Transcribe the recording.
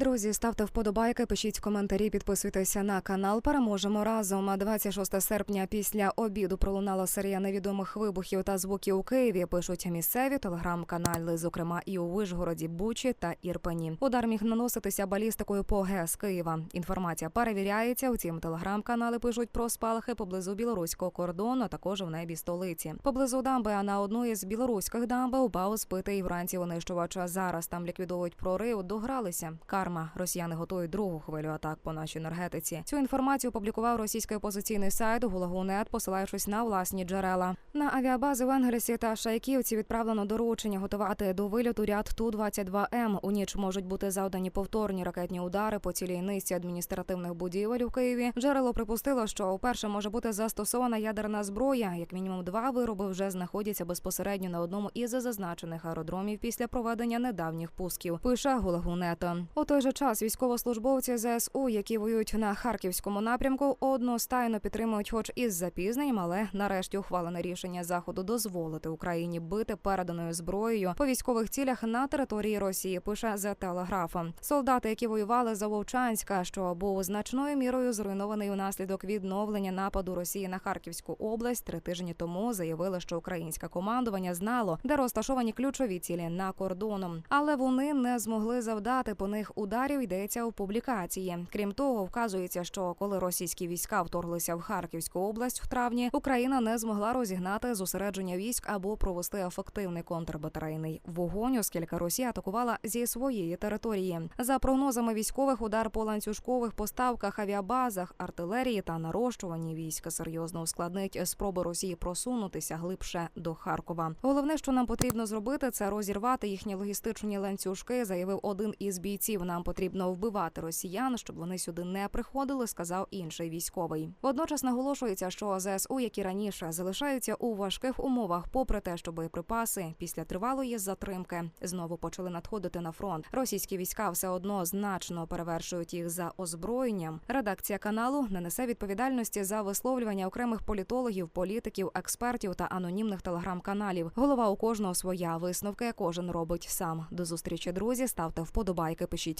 Друзі, ставте вподобайки, пишіть коментарі, підписуйтеся на канал. Переможемо разом. 26 серпня після обіду пролунала серія невідомих вибухів та звуків у Києві. Пишуть місцеві телеграм-канали, зокрема і у Вишгороді, Бучі та Ірпені. Удар міг наноситися балістикою по ГЕС Києва. Інформація перевіряється. Утім, телеграм-канали пишуть про спалахи поблизу білоруського кордону, а також в небі столиці. Поблизу дамби, а на одну із білоруських дамби упав збитий вранці винищувача. Зараз там ліквідовують прорив. Догралися. Карма. Росіяни готують другу хвилю атак по нашій енергетиці. Цю інформацію опублікував російський опозиційний сайт Гулагунет, посилаючись на власні джерела. На авіабази в Енгельсі та Шайківці відправлено доручення готувати до вильоту ряд ту 22 м У ніч можуть бути завдані повторні ракетні удари по цілій низці адміністративних будівель у Києві. Джерело припустило, що вперше може бути застосована ядерна зброя. Як мінімум, два вироби вже знаходяться безпосередньо на одному із зазначених аеродромів після проведення недавніх пусків. Пише Гулагунета. У той же час військовослужбовці ЗСУ, які воюють на харківському напрямку, одностайно підтримують, хоч із запізненням, але нарешті ухвалене рішення заходу дозволити Україні бити переданою зброєю по військових цілях на території Росії. Пише The Telegraph. Солдати, які воювали за Вовчанська, що був значною мірою зруйнований внаслідок відновлення нападу Росії на Харківську область, три тижні тому заявили, що українське командування знало, де розташовані ключові цілі на кордоном, але вони не змогли завдати по них ударів. Йдеться у публікації. Крім того, вказується, що коли російські війська вторглися в Харківську область в травні, Україна не змогла розігнати зосередження військ або провести ефективний контрбатарейний вогонь, оскільки Росія атакувала зі своєї території. За прогнозами військових, удар по ланцюжкових поставках, авіабазах, артилерії та нарощуванні війська серйозно ускладнить спроби Росії просунутися глибше до Харкова. Головне, що нам потрібно зробити, це розірвати їхні логістичні ланцюжки, заявив один із бійців. Нам потрібно вбивати росіян, щоб вони сюди не приходили, сказав інший військовий. Водночас наголошується, що ЗСУ, як і раніше, залишаються у важких умовах, попри те, що боєприпаси після тривалої затримки знову почали надходити на фронт. Російські війська все одно значно перевершують їх за озброєнням. Редакція каналу не несе відповідальності за висловлювання окремих політологів, політиків, експертів та анонімних телеграм-каналів. Голова у кожного своя висновки кожен робить сам. До зустрічі, друзі. Ставте вподобайки, пишіть